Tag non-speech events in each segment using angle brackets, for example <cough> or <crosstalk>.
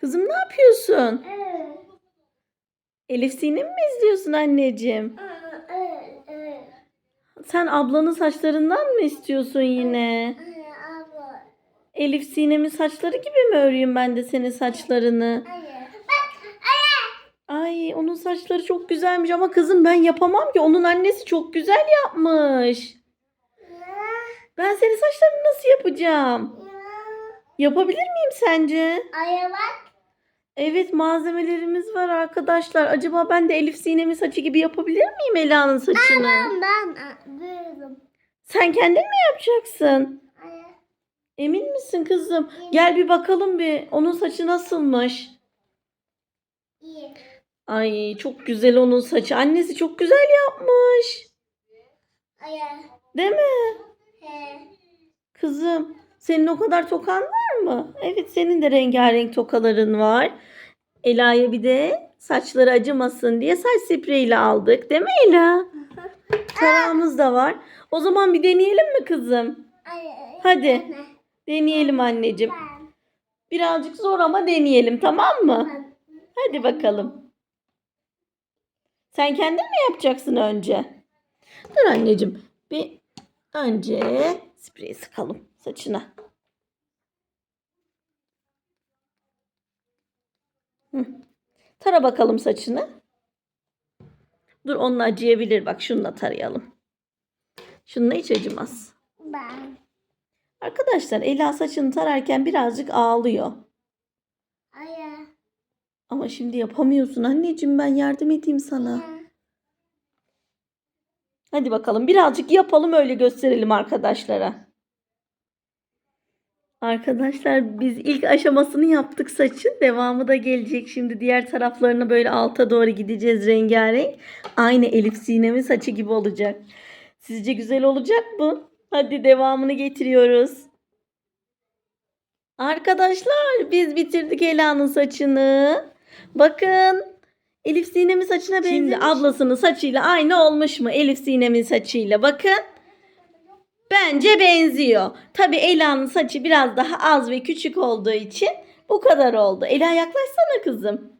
Kızım ne yapıyorsun? Evet. Elif Sinem mi izliyorsun anneciğim? Evet. Evet. Sen ablanın saçlarından mı istiyorsun yine? Abla. Elif Sinem'in saçları gibi mi öreyim ben de senin saçlarını? Hayır. Ay onun saçları çok güzelmiş ama kızım ben yapamam ki. Onun annesi çok güzel yapmış. Ben senin saçlarını nasıl yapacağım? Yapabilir miyim sence? Aya bak. Evet malzemelerimiz var arkadaşlar. Acaba ben de Elif Sinem'in saçı gibi yapabilir miyim Ela'nın saçını? Ben ben büyüdüm. Sen kendin mi yapacaksın? Hayır. Emin misin kızım? Gel bir bakalım bir. Onun saçı nasılmış? İyi. Ay çok güzel onun saçı. Annesi çok güzel yapmış. Hayır. Değil mi? He. Kızım senin o kadar tokan var mı? Evet senin de rengarenk tokaların var. Ela'ya bir de saçları acımasın diye saç spreyiyle aldık. Değil mi Ela? <laughs> Tarağımız da var. O zaman bir deneyelim mi kızım? Hadi. Deneyelim anneciğim. Birazcık zor ama deneyelim tamam mı? Hadi bakalım. Sen kendin mi yapacaksın önce? Dur anneciğim. Bir önce spreyi sıkalım saçına. Hı. Tara bakalım saçını. Dur onunla acıyabilir. Bak şununla tarayalım. Şununla hiç acımaz. Ben. Arkadaşlar Ela saçını tararken birazcık ağlıyor. Hayır. Ama şimdi yapamıyorsun anneciğim ben yardım edeyim sana. Hadi bakalım birazcık yapalım öyle gösterelim arkadaşlara. Arkadaşlar biz ilk aşamasını yaptık saçın. Devamı da gelecek. Şimdi diğer taraflarına böyle alta doğru gideceğiz rengarenk. Aynı Elif Sinem'in saçı gibi olacak. Sizce güzel olacak mı? Hadi devamını getiriyoruz. Arkadaşlar biz bitirdik Ela'nın saçını. Bakın. Elif Sinem'in saçına benzemiş. Şimdi ablasının saçıyla aynı olmuş mu? Elif Sinem'in saçıyla bakın. Bence benziyor. Tabi Ela'nın saçı biraz daha az ve küçük olduğu için bu kadar oldu. Ela yaklaşsana kızım.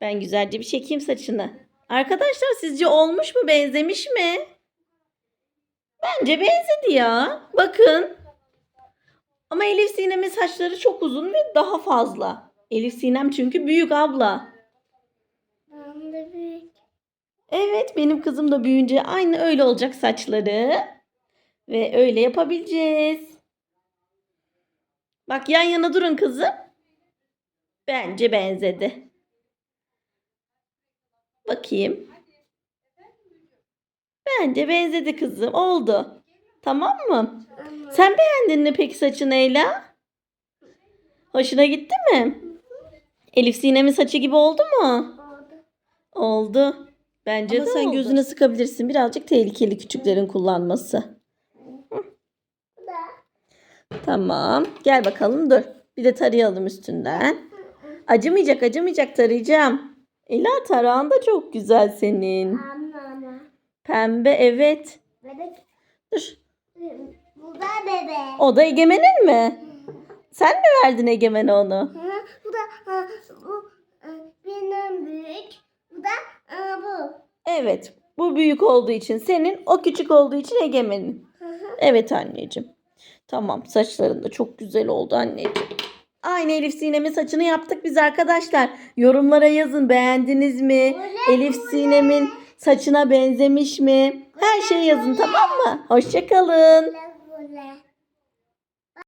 Ben güzelce bir çekeyim saçını. Arkadaşlar sizce olmuş mu? Benzemiş mi? Bence benzedi ya. Bakın. Ama Elif Sinem'in saçları çok uzun ve daha fazla. Elif Sinem çünkü büyük abla. Ben de büyük. Evet benim kızım da büyüyünce aynı öyle olacak saçları. Ve öyle yapabileceğiz. Bak yan yana durun kızım. Bence benzedi. Bakayım. Bence benzedi kızım. Oldu. Tamam mı? Sen beğendin mi peki saçını Ela? Hoşuna gitti mi? Elif Sinem'in saçı gibi oldu mu? oldu. Oldu. Bence Ama de sen oldu. gözüne sıkabilirsin. Birazcık tehlikeli küçüklerin kullanması. Tamam. Gel bakalım dur. Bir de tarayalım üstünden. Acımayacak acımayacak tarayacağım. Ela tarağın da çok güzel senin. Pembe evet. Bebek. Dur. Bu da bebek. O da Egemen'in mi? Sen mi verdin Egemen'e onu? Bu da bu e, benim büyük. Bu da e, bu. Evet. Bu büyük olduğu için senin, o küçük olduğu için Egemen'in. Evet anneciğim. Tamam saçların da çok güzel oldu anneciğim. Aynı Elif Sinem'in saçını yaptık biz arkadaşlar. Yorumlara yazın beğendiniz mi? Elif Sinem'in saçına benzemiş mi? Her şeyi yazın tamam mı? Hoşçakalın.